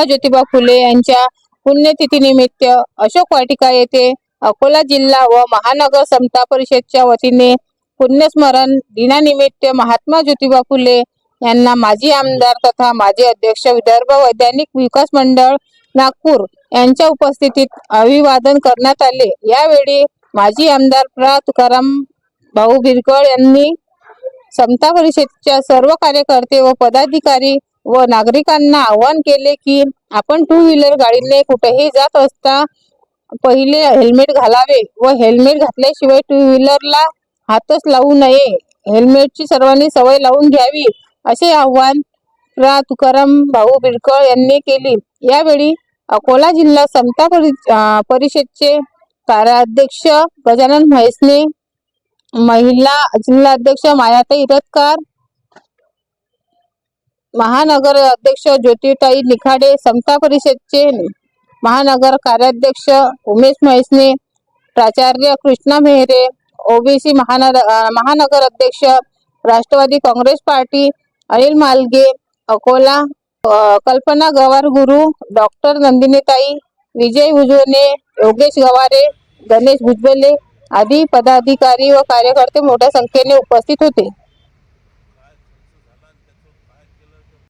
महात्मा ज्योतिबा फुले यांच्या पुण्यतिथीनिमित्त अशोक वाटिका येथे अकोला जिल्हा व महानगर समता परिषदच्या वतीने पुण्यस्मरण दिनानिमित्त महात्मा ज्योतिबा फुले यांना माजी आमदार तथा माजी अध्यक्ष विदर्भ वैज्ञानिक विकास मंडळ नागपूर यांच्या उपस्थितीत अभिवादन करण्यात आले. यावेळी माजी आमदार प्रा. तुकाराम भाऊ बिरकळ यांनी समता परिषदेच्या सर्व कार्यकर्ते व पदाधिकारी व नागरिकांना आवाहन केले की आपण टू व्हीलर गाडीने कुठेही जात असता पहिले हेल्मेट घालावे व हेल्मेट घातल्याशिवाय टू व्हीलरला हातच लावू नये. हेल्मेटची सर्वांनी सवय लावून घ्यावी असे आव्हान प्रा तुकाराम भाऊ बिडकर यांनी केली. यावेळी अकोला जिल्हा समता परि परिषदचे कार्याध्यक्ष गजानन म्हैसने महिला जिल्हाध्यक्ष मायाताई इरतकार महानगर अध्यक्ष ज्योतिताई निखाडे समता परिषदचे महानगर कार्याध्यक्ष उमेश म्हैसने प्राचार्य कृष्णा मेहरे ओबीसी महानगर महानगर अध्यक्ष राष्ट्रवादी काँग्रेस पार्टी अनिल मालगे अकोला कल्पना गवार गुरु डॉक्टर नंदिनीताई विजय उजवणे योगेश गवारे गणेश भुजबले आदी पदाधिकारी व कार्यकर्ते मोठ्या संख्येने उपस्थित होते.